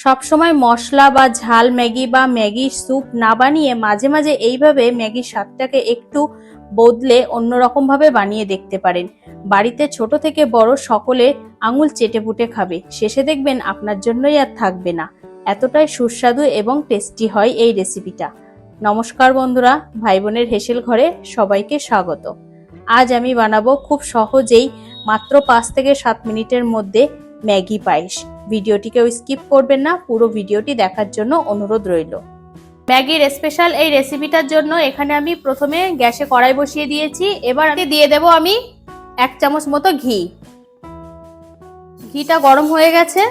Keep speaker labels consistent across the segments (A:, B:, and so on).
A: সবসময় মশলা বা ঝাল, ম্যাগি বা ম্যাগি স্যুপ না বানিয়ে মাঝে মাঝে এইভাবে ম্যাগির স্বাদটাকে একটু বদলে অন্যরকম ভাবে বানিয়ে দেখতে পারেন। বাড়িতে ছোট থেকে বড় সকলে আঙুল চেটে পুটে খাবে। শেষে দেখবেন আপনার জন্যই আর থাকবে না। এতটাই সুস্বাদু এবং টেস্টি হয় এই রেসিপিটা। নমস্কার বন্ধুরা, ভাই বোনের হেসেল ঘরে সবাইকে স্বাগত। আজ আমি বানাবো খুব সহজেই মাত্র পাঁচ থেকে সাত মিনিটের মধ্যে ম্যাগি পায়েস। ভিডিওটিকেও স্কিপ করবেন না, পুরো ভিডিওটি দেখার জন্য অনুরোধ রইল। ম্যাগির স্পেশাল এই রেসিপিটার জন্য এখানে আমি প্রথমে গ্যাসে কড়াই বসিয়ে দিয়েছি, এবার দিয়ে দেব আমি এক চামচ মতো ঘি। ঘিটা গরম হয়ে গেছে,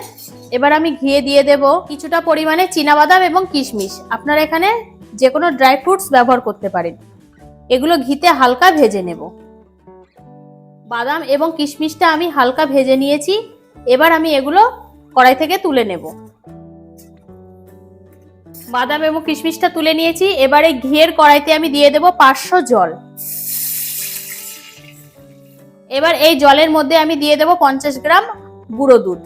A: এবার আমি ঘিয়ে দিয়ে দেব কিছুটা পরিমাণে বাদাম এবং কিশমিশ। আপনারা এখানে যে কোনো ড্রাই ফ্রুটস ব্যবহার করতে পারেন। এগুলো ঘিতে হালকা ভেজে নেব। বাদাম এবং কিশমিশটা আমি হালকা ভেজে নিয়েছি এবার আমি এগুলো কড়াই থেকে তুলে নেব। বাদাম এবং কিশমিশটা তুলে নিয়েছি। এবারে ঘিয়ের কড়াইতে আমি দিয়ে দেব পাঁচশো জল। এবার এই জলের মধ্যে আমি দিয়ে দেব পঞ্চাশ গ্রাম গুঁড়ো দুধ।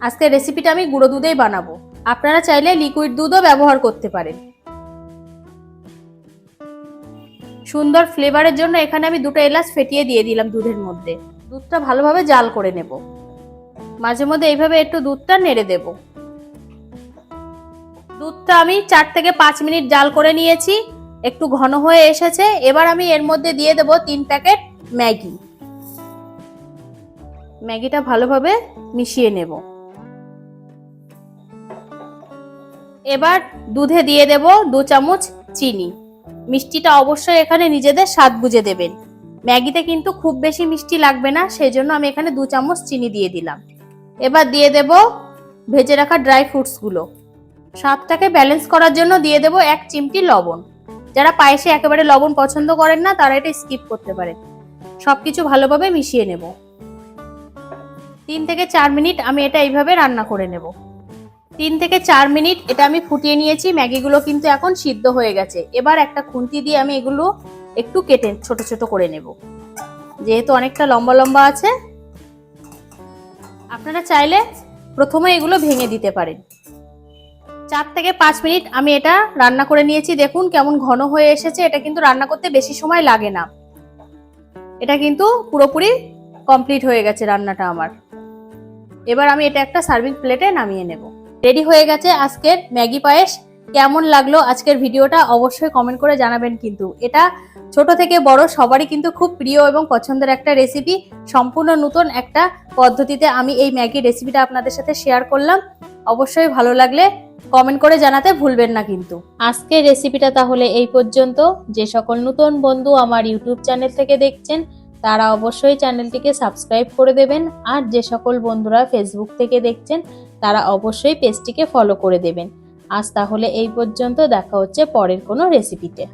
A: আজকে রেসিপিটা আমি গুঁড়ো দুধেই বানাবো। আপনারা চাইলে লিকুইড দুধও ব্যবহার করতে পারেন। সুন্দর ফ্লেভারের জন্য এখানে আমি দুটো এলাচ ফেটিয়ে দিয়ে দিলাম দুধের মধ্যে। দুধটা ভালোভাবে জাল করে নেব। মাঝে মধ্যে এইভাবে একটু দুধটা নেড়ে দেব। দুধটা আমি চার থেকে পাঁচ মিনিট জাল করে নিয়েছি, একটু ঘন হয়ে এসেছে। এবার আমি এর মধ্যে দিয়ে দেব তিন প্যাকেট ম্যাগি। ম্যাগিটা ভালোভাবে মিশিয়ে নেব। এবার দুধে দিয়ে দেব দু চামচ চিনি। মিষ্টিটা অবশ্যই এখানে নিজেদের স্বাদ বুঝে দেবেন। ম্যাগিতে কিন্তু খুব বেশি মিষ্টি লাগবে না সেই জন্য আমি এখানে দু চামচ চিনি দিয়ে দিলাম। এবার দিয়ে দেব ভেজে রাখা ড্রাই ফ্রুটসগুলো। স্বাদটাকে ব্যালেন্স করার জন্য দিয়ে দেব এক চিমটি লবণ। যারা পায়েসে একেবারে লবণ পছন্দ করেন না, তারা এটা স্কিপ করতে পারেন। সবকিছু ভালোভাবে মিশিয়ে নেব। তিন থেকে চার মিনিট আমি এটা এইভাবে রান্না করে নেব। তিন থেকে চার মিনিট এটা আমি ফুটিয়ে নিয়েছি, ম্যাগিগুলো কিন্তু এখন সিদ্ধ হয়ে গেছে। এবার একটা খুন্তি দিয়ে আমি এগুলো একটু কেটে ছোট ছোট করে নেব। যেহেতু অনেকটা লম্বা লম্বা আছে, আপনারা চাইলে প্রথমে এগুলো ভেঙে দিতে পারেন। চার থেকে পাঁচ মিনিট আমি এটা রান্না করে নিয়েছি, দেখুন কেমন ঘন হয়ে এসেছে, এটা কিন্তু রান্না করতে বেশি সময় লাগে না। এটা কিন্তু পুরোপুরি কমপ্লিট হয়ে গেছে রান্নাটা আমার। এবার আমি এটা একটা সার্ভিং প্লেটে নামিয়ে নেব। রেডি হয়ে গেছে আজকের ম্যাগি পায়েস। কেমন লাগল আজকের ভিডিওটা অবশ্যই কমেন্ট করে জানাবেন কিন্তু। এটা ছোট থেকে বড়, সবারই কিন্তু খুব প্রিয় এবং পছন্দের একটা রেসিপি সম্পূর্ণ নতুন একটা পদ্ধতিতে আমি এই ম্যাগি রেসিপিটা আপনাদের সাথে শেয়ার করলাম। অবশ্যই ভালো লাগলে কমেন্ট করে জানাতে ভুলবেন না কিন্তু। আজকের রেসিপিটা তাহলে এই পর্যন্ত। যে সকল নতুন বন্ধু আমার ইউটিউব চ্যানেল থেকে দেখছেন, তারা অবশ্যই চ্যানেলটিকে সাবস্ক্রাইব করে দেবেন। আর যে সকল বন্ধুরা ফেসবুক থেকে দেখছেন তারা অবশ্যই পেজটিকে ফলো করে দেবেন। আজ তাহলে এই পর্যন্ত, দেখা হচ্ছে পরের কোনো রেসিপিতে